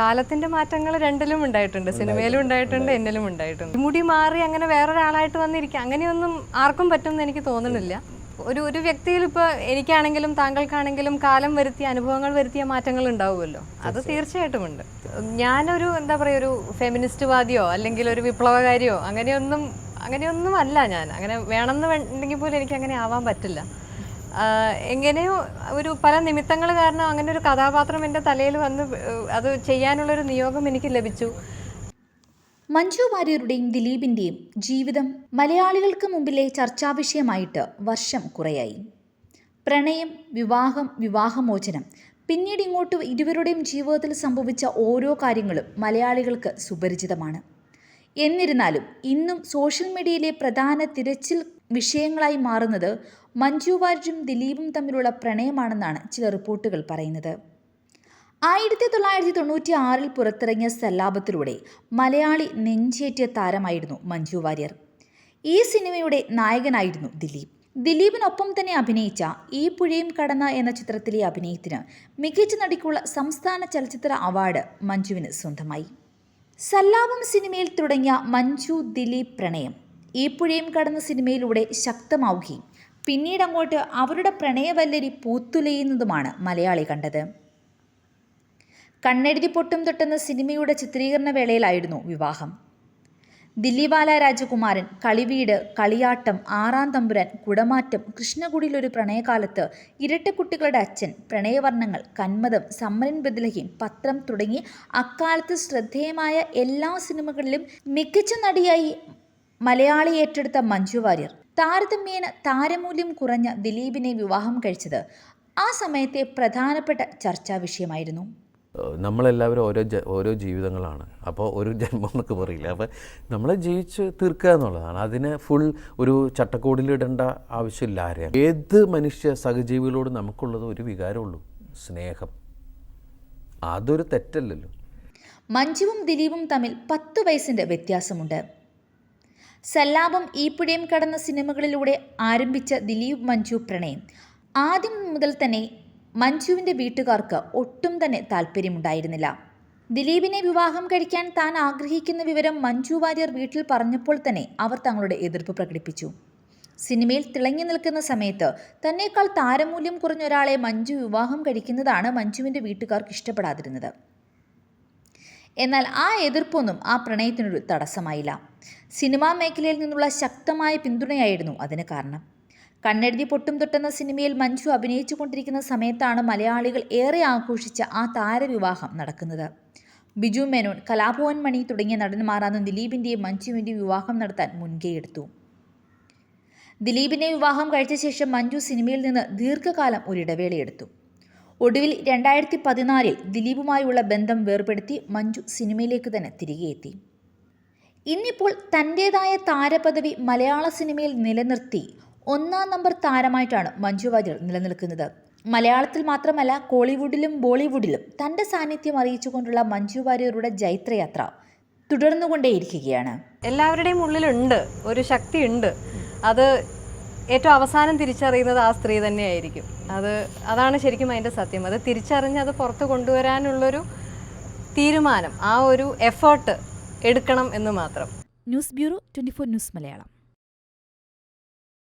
കാലത്തിന്റെ മാറ്റങ്ങൾ രണ്ടിലും ഉണ്ടായിട്ടുണ്ട്. സിനിമയിലും ഉണ്ടായിട്ടുണ്ട് എന്നിലും ഉണ്ടായിട്ടുണ്ട്. മുടി മാറി അങ്ങനെ വേറൊരാളായിട്ട് വന്നിരിക്കുക അങ്ങനെയൊന്നും ആർക്കും പറ്റുമെന്ന് എനിക്ക് തോന്നുന്നില്ല. ഒരു ഒരു വ്യക്തിയിൽ ഇപ്പോൾ എനിക്കാണെങ്കിലും താങ്കൾക്കാണെങ്കിലും കാലം വരുത്തിയ അനുഭവങ്ങൾ വരുത്തിയ മാറ്റങ്ങൾ ഉണ്ടാവുമല്ലോ. അത് തീർച്ചയായിട്ടും ഉണ്ട്. ഞാനൊരു എന്താ പറയുക ഒരു ഫെമിനിസ്റ്റ് വാദിയോ അല്ലെങ്കിൽ ഒരു വിപ്ലവകാരിയോ അങ്ങനെയൊന്നും അങ്ങനെയൊന്നും അല്ല ഞാൻ. അങ്ങനെ വേണമെന്ന് ഉണ്ടെങ്കിൽ പോലും എനിക്ക് അങ്ങനെ ആവാൻ പറ്റില്ല. എങ്ങനെയോ ഒരു പല നിമിത്തങ്ങൾ കാരണം അങ്ങനെ ഒരു കഥാപാത്രം എന്റെ തലയിൽ വന്ന് അത് ചെയ്യാനുള്ളൊരു നിയോഗം എനിക്ക് ലഭിച്ചു. മഞ്ജു വാര്യരുടെയും ദിലീപിന്റെയും ജീവിതം മലയാളികൾക്ക് മുമ്പിലെ ചർച്ചാവിഷയമായിട്ട് വർഷം കുറയായി. പ്രണയം വിവാഹം വിവാഹമോചനം പിന്നീട് ഇങ്ങോട്ട് ഇരുവരുടെയും ജീവിതത്തിൽ സംഭവിച്ച ഓരോ കാര്യങ്ങളും മലയാളികൾക്ക് സുപരിചിതമാണ്. എന്നിരുന്നാലും ഇന്നും സോഷ്യൽ മീഡിയയിലെ പ്രധാന തിരച്ചിൽ വിഷയങ്ങളായി മാറുന്നത് മഞ്ജു വാര്യരും ദിലീപും തമ്മിലുള്ള പ്രണയമാണെന്നാണ് ചില റിപ്പോർട്ടുകൾ പറയുന്നത്. ആയിരത്തി തൊള്ളായിരത്തി തൊണ്ണൂറ്റി ആറിൽ പുറത്തിറങ്ങിയ സല്ലാപത്തിലൂടെ മലയാളി നെഞ്ചേറ്റിയ താരമായിരുന്നു മഞ്ജു വാര്യർ ഈ സിനിമയുടെ നായകനായിരുന്നു ദിലീപ്. ദിലീപിനൊപ്പം തന്നെ അഭിനയിച്ച ഈ പുഴയും കടന്ന എന്ന ചിത്രത്തിലെ അഭിനയത്തിന് മികച്ച നടിക്കുള്ള സംസ്ഥാന ചലച്ചിത്ര അവാർഡ് മഞ്ജുവിന് സ്വന്തമായി. സല്ലാപം സിനിമയിൽ തുടങ്ങിയ മഞ്ജു ദിലീപ് പ്രണയം ഈ പുഴയും കടന്ന സിനിമയിലൂടെ ശക്തമാവുകയും പിന്നീട് അങ്ങോട്ട് അവരുടെ പ്രണയവല്ലരി പൂത്തുലയുന്നതുമാണ് മലയാളി കണ്ടത്. കണ്ണെഴുതി പൊട്ടും തൊട്ടെന്ന സിനിമയുടെ ചിത്രീകരണ വേളയിലായിരുന്നു വിവാഹം. ദില്ലിവാല രാജകുമാരൻ കളിവീട് കളിയാട്ടം ആറാം തമ്പുരാൻ കുടമാറ്റം കൃഷ്ണകുടിയിലൊരു പ്രണയകാലത്ത് ഇരട്ടക്കുട്ടികളുടെ അച്ഛൻ പ്രണയവർണങ്ങൾ കന്മതം സമ്മരൻ ബദലഹീം പത്രം തുടങ്ങി അക്കാലത്ത് ശ്രദ്ധേയമായ എല്ലാ സിനിമകളിലും മികച്ച നടിയായി മലയാളി ഏറ്റെടുത്ത മഞ്ജു വാര്യർ. താരതമ്യേന താരമൂല്യം കുറഞ്ഞ ദിലീപിനെ വിവാഹം കഴിച്ചത് ആ സമയത്തെ പ്രധാനപ്പെട്ട ചർച്ചാ വിഷയമായിരുന്നു. നമ്മളെല്ലാവരും ഓരോ ഓരോ ജീവിതങ്ങളാണ്. അപ്പോൾ ഒരു ജന്മം എന്നൊക്കെ പറയില്ല? അപ്പോൾ നമ്മൾ ജീവിച്ച് തീർക്കുക എന്നുള്ളതാണ്. അതിന് ഫുൾ ഒരു ചട്ടക്കൂടിലിടേണ്ട ആവശ്യമില്ല ആരെയും. ഏത് മനുഷ്യ സഹജീവികളോട് നമുക്കുള്ളത് ഒരു വികാരമുള്ളൂ സ്നേഹം. അതൊരു തെറ്റല്ലല്ലോ. മഞ്ജുവും ദിലീപും തമ്മിൽ പത്ത് വയസ്സിന്റെ വ്യത്യാസമുണ്ട്. സല്ലാപം ഈപ്പുഴയും കടന്ന സിനിമകളിലൂടെ ആരംഭിച്ച ദിലീപ് മഞ്ജു പ്രണയം. ആദ്യം മുതൽ തന്നെ മഞ്ജുവിന്റെ വീട്ടുകാർക്ക് ഒട്ടും തന്നെ താല്പര്യമുണ്ടായിരുന്നില്ല. ദിലീപിനെ വിവാഹം കഴിക്കാൻ താൻ ആഗ്രഹിക്കുന്ന വിവരം മഞ്ജു വാര്യർ വീട്ടിൽ പറഞ്ഞപ്പോൾ തന്നെ അവർ തങ്ങളുടെ എതിർപ്പ് പ്രകടിപ്പിച്ചു. സിനിമയിൽ തിളങ്ങി നിൽക്കുന്ന സമയത്ത് തന്നേക്കാൾ താരമൂല്യം കുറഞ്ഞ ഒരാളെ മഞ്ജു വിവാഹം കഴിക്കുന്നതാണ് മഞ്ജുവിന്റെ വീട്ടുകാർക്ക് ഇഷ്ടപ്പെടാതിരുന്നത്. എന്നാൽ ആ എതിർപ്പൊന്നും ആ പ്രണയത്തിനൊരു തടസ്സമായില്ല. സിനിമാ മേഖലയിൽ നിന്നുള്ള ശക്തമായ പിന്തുണയായിരുന്നു അതിന് കാരണം. കണ്ണെഴുതി പൊട്ടും തൊട്ടെന്ന സിനിമയിൽ മഞ്ജു അഭിനയിച്ചു കൊണ്ടിരിക്കുന്ന സമയത്താണ് മലയാളികൾ ഏറെ ആഘോഷിച്ച ആ താരവിവാഹം നടക്കുന്നത്. ബിജു മേനോൻ കലാഭവൻ മണി തുടങ്ങിയ നടന്മാരാണ് ദിലീപിന്റെയും മഞ്ജുവിന്റെയും വിവാഹം നടത്താൻ മുൻകൈയെടുത്തു ദിലീപിനെ വിവാഹം കഴിച്ച ശേഷം മഞ്ജു സിനിമയിൽ നിന്ന് ദീർഘകാലം ഒരിടവേളയെടുത്തു ഒടുവിൽ രണ്ടായിരത്തി പതിനാലിൽ ദിലീപുമായുള്ള ബന്ധം വേർപെടുത്തി മഞ്ജു സിനിമയിലേക്ക് തന്നെ തിരികെ എത്തി. ഇന്നിപ്പോൾ തന്റേതായ താരപദവി മലയാള സിനിമയിൽ നിലനിർത്തി ഒന്നാം നമ്പർ താരമായിട്ടാണ് മഞ്ജു വാര്യർ നിലനിൽക്കുന്നത്. മലയാളത്തിൽ മാത്രമല്ല കോളിവുഡിലും ബോളിവുഡിലും തന്റെ സാന്നിധ്യം അറിയിച്ചുകൊണ്ടുള്ള മഞ്ജു വാര്യരുടെ ജൈത്രയാത്ര തുടർന്നുകൊണ്ടേയിരിക്കുകയാണ്. എല്ലാവരുടെയും ഉള്ളിലുണ്ട് ഒരു ശക്തി ഉണ്ട് അത് ഏറ്റവും അവസാനം തിരിച്ചറിയുന്നത് ആ സ്ത്രീ തന്നെയായിരിക്കും. അത് അതാണ് ശരിക്കും അതിന്റെ സത്യം. അത് തിരിച്ചറിഞ്ഞ് അത് പുറത്ത് കൊണ്ടുവരാനുള്ളൊരു തീരുമാനം ആ ഒരു എഫേർട്ട് എടുക്കണം എന്ന് മാത്രം. News bureau twenty news Malayalam.